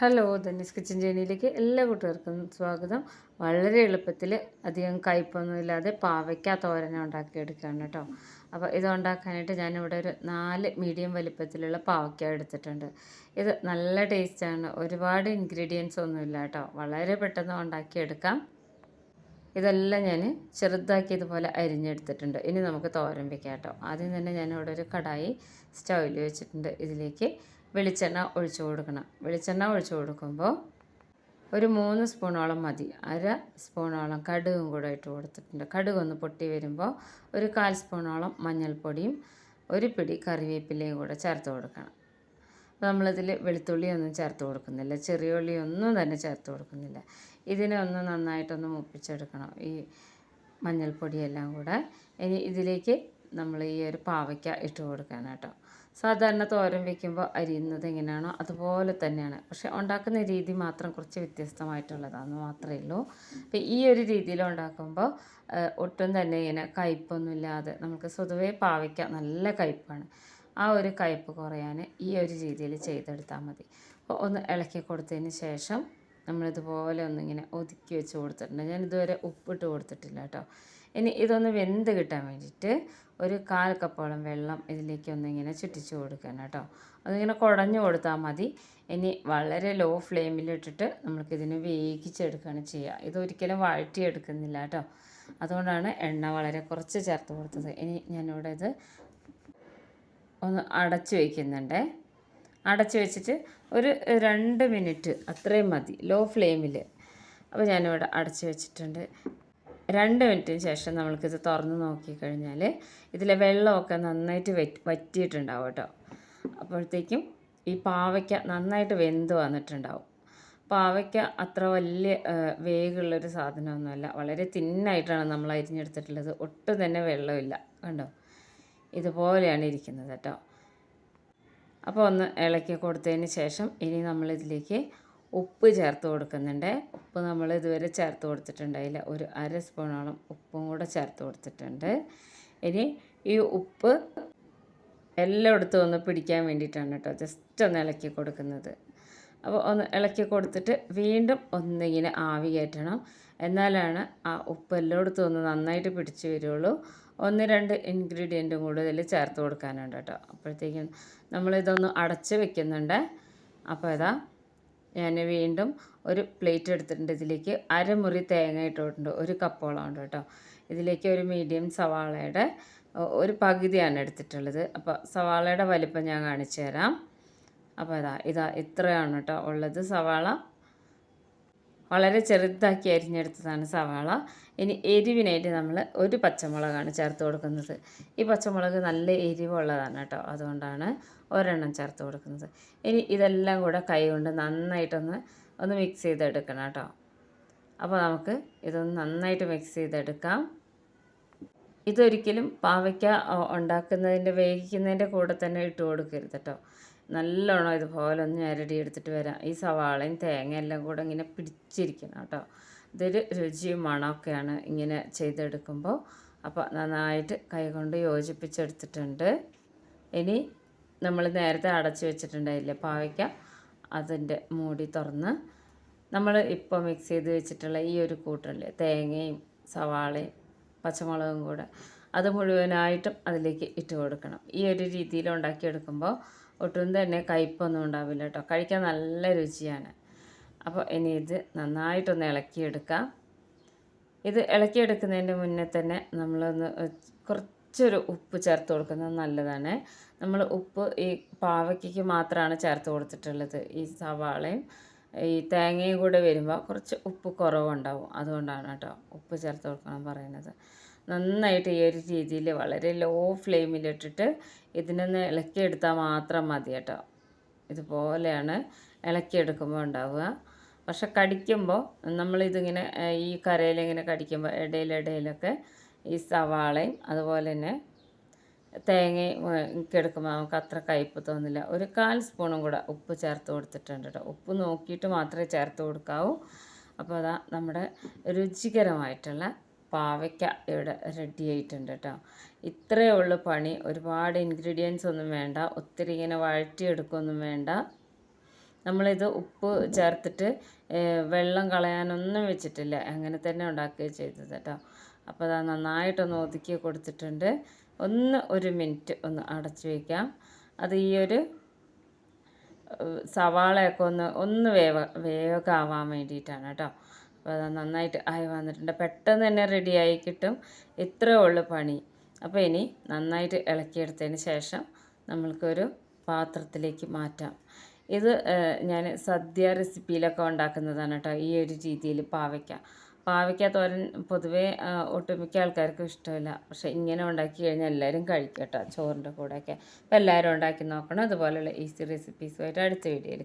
Hello Dhani's kitchen ജേണിയിലേക്ക് എല്ലാ കൂട്ടുകാർക്കും സ്വാഗതം. വളരെ എളുപ്പത്തിൽ അധികം കയ്പൊന്നുമില്ലാതെ പാവയ്ക്ക തോരന ഉണ്ടാക്കിയെടുക്കുകയാണ് കേട്ടോ. അപ്പോൾ ഇത് ഉണ്ടാക്കാനായിട്ട് ഞാനിവിടെ ഒരു നാല് മീഡിയം വലിപ്പത്തിലുള്ള പാവയ്ക്ക എടുത്തിട്ടുണ്ട്. ഇത് നല്ല ടേസ്റ്റാണ്. ഒരുപാട് ഇൻഗ്രീഡിയൻസ് ഒന്നുമില്ല കേട്ടോ. വളരെ പെട്ടെന്ന് ഉണ്ടാക്കിയെടുക്കാം. ഇതെല്ലാം ഞാൻ ചെറുതാക്കി ഇതുപോലെ അരിഞ്ഞെടുത്തിട്ടുണ്ട്. ഇനി നമുക്ക് തോരൻ വെക്കാം കേട്ടോ. ആദ്യം തന്നെ ഞാനിവിടെ ഒരു കടായി സ്റ്റൗവിൽ വെച്ചിട്ടുണ്ട്. ഇതിലേക്ക് വെളിച്ചെണ്ണ ഒഴിച്ചു കൊടുക്കണം. വെളിച്ചെണ്ണ ഒഴിച്ചു കൊടുക്കുമ്പോൾ ഒരു മൂന്ന് സ്പൂണോളം മതി. അര സ്പൂണോളം കടുകും കൂടെ ഇട്ട് കൊടുത്തിട്ടുണ്ട്. കടുക് ഒന്ന് പൊട്ടി വരുമ്പോൾ ഒരു കാൽ സ്പൂണോളം മഞ്ഞൾപ്പൊടിയും ഒരു പിടി കറിവേപ്പിലയും കൂടെ ചേർത്ത് കൊടുക്കണം. നമ്മളിതിൽ വെളുത്തുള്ളി ഒന്നും ചേർത്ത് കൊടുക്കുന്നില്ല. ചെറിയ ഉള്ളി ഒന്നും തന്നെ ചേർത്ത് കൊടുക്കുന്നില്ല. ഇതിനെ ഒന്ന് നന്നായിട്ടൊന്ന് മുപ്പിച്ചെടുക്കണം. ഈ മഞ്ഞൾപ്പൊടിയെല്ലാം കൂടെ. ഇനി ഇതിലേക്ക് നമ്മൾ ഈ ഒരു പാവയ്ക്ക ഇട്ട് കൊടുക്കണം കേട്ടോ. സാധാരണ തോരൻ വെക്കുമ്പോൾ അരിയുന്നത് എങ്ങനെയാണോ അതുപോലെ തന്നെയാണ്. പക്ഷെ ഉണ്ടാക്കുന്ന രീതി മാത്രം കുറച്ച് വ്യത്യസ്തമായിട്ടുള്ളതാണെന്ന് മാത്രമേ ഉള്ളൂ. അപ്പോൾ ഈ ഒരു രീതിയിൽ ഉണ്ടാക്കുമ്പോൾ ഒട്ടും തന്നെ ഇങ്ങനെ കയ്പൊന്നുമില്ലാതെ നമുക്ക് സ്വതവേ പാവയ്ക്ക നല്ല കയ്പ്പാണ്. ആ ഒരു കയ്പ്പ് കുറയാൻ ഈ ഒരു രീതിയിൽ ചെയ്തെടുത്താൽ മതി. അപ്പോൾ ഒന്ന് ഇളക്കി കൊടുത്തതിന് ശേഷം നമ്മളിതുപോലെ ഒന്നിങ്ങനെ ഒതുക്കി വെച്ച് കൊടുത്തിട്ടുണ്ട്. ഞാൻ ഇതുവരെ ഉപ്പിട്ട് കൊടുത്തിട്ടില്ല കേട്ടോ. ഇനി ഇതൊന്ന് വെന്ത് കിട്ടാൻ വേണ്ടിയിട്ട് ഒരു കാൽ കപ്പോളം വെള്ളം ഇതിലേക്ക് ഒന്നിങ്ങനെ ചുറ്റിച്ച് കൊടുക്കണം കേട്ടോ. അതിങ്ങനെ കുഴഞ്ഞു കൊടുത്താൽ മതി. ഇനി വളരെ ലോ ഫ്ലെയിമിലിട്ടിട്ട് നമ്മൾക്കിതിനെ വേവിച്ചെടുക്കുകയാണ് ചെയ്യുക. ഇതൊരിക്കലും വഴറ്റിയെടുക്കുന്നില്ല കേട്ടോ. അതുകൊണ്ടാണ് എണ്ണ വളരെ കുറച്ച് ചേർത്ത് കൊടുത്തത്. ഇനി ഞാനിവിടെ ഇത് ഒന്ന് അടച്ചു വയ്ക്കുന്നുണ്ട് അടച്ചു വെച്ചിട്ട് ഒരു രണ്ട് മിനിറ്റ് അത്രയും മതി ലോ ഫ്ലെയിമിൽ അപ്പോൾ ഞാനിവിടെ അടച്ചു വെച്ചിട്ടുണ്ട്. രണ്ട് മിനിറ്റിന് ശേഷം നമ്മൾക്കിത് തുറന്ന് നോക്കിക്കഴിഞ്ഞാൽ ഇതിലെ വെള്ളമൊക്കെ നന്നായിട്ട് വറ്റി വറ്റിയിട്ടുണ്ടാവും കേട്ടോ. അപ്പോഴത്തേക്കും ഈ പാവയ്ക്ക നന്നായിട്ട് വെന്ത് വന്നിട്ടുണ്ടാവും. പാവയ്ക്ക അത്ര വലിയ വേഗമുള്ളൊരു സാധനമൊന്നുമല്ല. വളരെ തിന്നായിട്ടാണ് നമ്മൾ അരിഞ്ഞെടുത്തിട്ടുള്ളത്. ഒട്ടും തന്നെ വെള്ളമില്ല. കണ്ടോ? ഇതുപോലെയാണ് ഇരിക്കുന്നത് കേട്ടോ. അപ്പോൾ ഒന്ന് ഇളക്കി കൊടുത്തതിന് ശേഷം ഇനി നമ്മളിതിലേക്ക് ഉപ്പ് ചേർത്ത് കൊടുക്കുന്നുണ്ട്. ഉപ്പ് നമ്മൾ ഇതുവരെ ചേർത്ത് കൊടുത്തിട്ടുണ്ടായില്ല. ഒരു അര സ്പൂണോളം ഉപ്പും കൂടെ ചേർത്ത് കൊടുത്തിട്ടുണ്ട്. ഇനി ഈ ഉപ്പ് എല്ലായിടത്തും ഒന്ന് പിടിക്കാൻ വേണ്ടിയിട്ടാണ് കേട്ടോ ജസ്റ്റ് ഒന്ന് ഇളക്കി കൊടുക്കുന്നത്. അപ്പോൾ ഒന്ന് ഇളക്കി കൊടുത്തിട്ട് വീണ്ടും ഒന്നിങ്ങനെ ആവി കയറ്റണം. എന്നാലാണ് ആ ഉപ്പ് എല്ലായിടത്തും ഒന്ന് നന്നായിട്ട് പിടിച്ച് വരുള്ളൂ. ഒന്ന് രണ്ട് ഇൻഗ്രീഡിയന്റും ഇതിൽ ചേർത്ത് കൊടുക്കാനുണ്ട് കേട്ടോ. അപ്പോഴത്തേക്കും നമ്മളിതൊന്ന് അടച്ച് വെക്കുന്നുണ്ട്. അപ്പോൾ ഇതാ ഞാൻ വീണ്ടും ഒരു പ്ലേറ്റ് എടുത്തിട്ടുണ്ട്. ഇതിലേക്ക് അരമുറി തേങ്ങ ഇട്ടിട്ടുണ്ട്. ഒരു കപ്പോളം ഉണ്ട് കേട്ടോ. ഇതിലേക്ക് ഒരു മീഡിയം സവാളയുടെ ഒരു പകുതിയാണ് എടുത്തിട്ടുള്ളത്. അപ്പോൾ സവാളയുടെ വലിപ്പം ഞാൻ കാണിച്ചു തരാം. അപ്പോൾ ഇതാ ഇതാ ഇത്രയാണ് കേട്ടോ ഉള്ളത് സവാള. വളരെ ചെറുതാക്കി അരിഞ്ഞെടുത്തതാണ് സവാള. ഇനി എരിവിനായിട്ട് നമ്മൾ ഒരു പച്ചമുളകാണ് ചേർത്ത് കൊടുക്കുന്നത്. ഈ പച്ചമുളക് നല്ല എരിവുള്ളതാണ് കേട്ടോ. അതുകൊണ്ടാണ് ഒരെണ്ണം ചേർത്ത് കൊടുക്കുന്നത്. ഇനി ഇതെല്ലാം കൂടെ കൈ കൊണ്ട് നന്നായിട്ടൊന്ന് ഒന്ന് മിക്സ് ചെയ്തെടുക്കണം കേട്ടോ. അപ്പോൾ നമുക്ക് ഇതൊന്ന് നന്നായിട്ട് മിക്സ് ചെയ്തെടുക്കാം. ഇതൊരിക്കലും പാവയ്ക്ക ഉണ്ടാക്കുന്നതിന്റെ വേവിക്കുന്നതിന്റെ കൂടെ തന്നെ ഇട്ട് കൊടുക്കരുത് കേട്ടോ. നല്ലോണം ഇതുപോലെ ഒന്ന് ഞരടി എടുത്തിട്ട് വരാം. ഈ സവാളയും തേങ്ങയും എല്ലാം കൂടെ ഇങ്ങനെ പിടിച്ചിരിക്കണം കേട്ടോ. ഇതൊരു രുചിയും മണമൊക്കെയാണ് ഇങ്ങനെ ചെയ്തെടുക്കുമ്പോൾ. അപ്പോൾ നന്നായിട്ട് കൈകൊണ്ട് യോജിപ്പിച്ചെടുത്തിട്ടുണ്ട്. ഇനി നമ്മൾ നേരത്തെ അടച്ചു വെച്ചിട്ടുണ്ടായില്ലേ പാവയ്ക്ക? അതിന്റെ മൂടി തുറന്ന് നമ്മൾ ഇപ്പോൾ മിക്സ് ചെയ്ത് വെച്ചിട്ടുള്ള ഈ ഒരു കൂട്ടല്ലേ തേങ്ങയും സവാളയും പച്ചമുളകും കൂടെ അത് മുഴുവനായിട്ടും അതിലേക്ക് ഇട്ട് കൊടുക്കണം. ഈ ഒരു രീതിയിൽ ഉണ്ടാക്കിയെടുക്കുമ്പോൾ ഒട്ടും തന്നെ കയ്പൊന്നും ഉണ്ടാവില്ല കേട്ടോ. കഴിക്കാൻ നല്ല രുചിയാണ്. അപ്പോൾ ഇനി ഇത് നന്നായിട്ടൊന്ന് ഇളക്കിയെടുക്കാം. ഇത് ഇളക്കിയെടുക്കുന്നതിന്റെ മുന്നേ തന്നെ നമ്മളൊന്ന് കുറച്ചൊരു ഉപ്പ് ചേർത്ത് കൊടുക്കുന്നത് നല്ലതാണ്. നമ്മൾ ഉപ്പ് ഈ പാവയ്ക്ക് മാത്രമാണ് ചേർത്ത് കൊടുത്തിട്ടുള്ളത് ഈ സവാളയും ഈ തേങ്ങയും കൂടെ വരുമ്പോൾ കുറച്ച് ഉപ്പ് കുറവുണ്ടാവും. അതുകൊണ്ടാണ് കേട്ടോ ഉപ്പ് ചേർത്ത് കൊടുക്കണം പറയുന്നത്. നന്നായിട്ട് ഈ ഒരു രീതിയിൽ വളരെ ലോ ഫ്ലെയിമിലിട്ടിട്ട് ഇതിനൊന്ന് ഇളക്കിയെടുത്താൽ മാത്രം മതി കേട്ടോ. ഇതുപോലെയാണ് ഇളക്കിയെടുക്കുമ്പോൾ ഉണ്ടാവുക. പക്ഷെ കടിക്കുമ്പോൾ നമ്മളിതിങ്ങനെ ഈ കരയിലിങ്ങനെ കടിക്കുമ്പോൾ ഇടയിലിടയിലൊക്കെ ഈ സവാളയും അതുപോലെ തന്നെ തേങ്ങയും എടുക്കുമ്പോൾ നമുക്ക് അത്ര കയ്പ്പ് തോന്നില്ല. ഒരു കാൽ സ്പൂണും കൂടെ ഉപ്പ് ചേർത്ത് കൊടുത്തിട്ടുണ്ട് കേട്ടോ. ഉപ്പ് നോക്കിയിട്ട് മാത്രമേ ചേർത്ത് കൊടുക്കാവൂ. അപ്പോൾ അതാ നമ്മുടെ രുചികരമായിട്ടുള്ള പാവയ്ക്ക ഇവിടെ റെഡി ആയിട്ടുണ്ട് കേട്ടോ ഇത്രയേ ഉള്ളൂ പണി. ഒരുപാട് ഇൻഗ്രീഡിയൻസ് ഒന്നും വേണ്ട. ഒത്തിരി ഇങ്ങനെ വഴറ്റിയെടുക്കൊന്നും വേണ്ട. നമ്മളിത് ഉപ്പ് ചേർത്തിട്ട് വെള്ളം കളയാനൊന്നും വെച്ചിട്ടില്ല. അങ്ങനെ തന്നെ ഉണ്ടാക്കുകയും ചെയ്തത് കേട്ടോ അപ്പോൾ അത് നന്നായിട്ടൊന്ന് ഒതുക്കി കൊടുത്തിട്ടുണ്ട്. ഒന്ന് ഒരു മിനിറ്റ് ഒന്ന് അടച്ചു വയ്ക്കാം അത് ഈ ഒരു സവാളയൊക്കെ ഒന്ന് ഒന്ന് വേവ വേഗമാവാൻ വേണ്ടിയിട്ടാണ് കേട്ടോ നന്നായിട്ട് ആയി വന്നിട്ടുണ്ട്. പെട്ടെന്ന് തന്നെ റെഡിയായി കിട്ടും. ഇത്രേ ഉള്ളു പണി. അപ്പോൾ ഇനി നന്നായിട്ട് ഇളക്കിയെടുത്തതിന് ശേഷം നമ്മൾക്കൊരു പാത്രത്തിലേക്ക് മാറ്റാം. ഇത് ഞാൻ സദ്യ റെസിപ്പിയിലൊക്കെ ഉണ്ടാക്കുന്നതാണ് കേട്ടോ ഈ ഒരു രീതിയിൽ പാവയ്ക്ക. പാവയ്ക്ക തോരൻ പൊതുവേ ഒട്ടുമിക്ക ആൾക്കാർക്കും ഇഷ്ടമില്ല. പക്ഷെ ഇങ്ങനെ ഉണ്ടാക്കി കഴിഞ്ഞാൽ എല്ലാവരും കഴിക്കട്ടോ കേട്ടോ ചോറിന്റെ കൂടെയൊക്കെ. അപ്പോൾ എല്ലാവരും ഉണ്ടാക്കി നോക്കണം. അതുപോലെയുള്ള ഈസി റെസിപ്പീസുമായിട്ട് അടുത്ത വീഡിയോയിൽ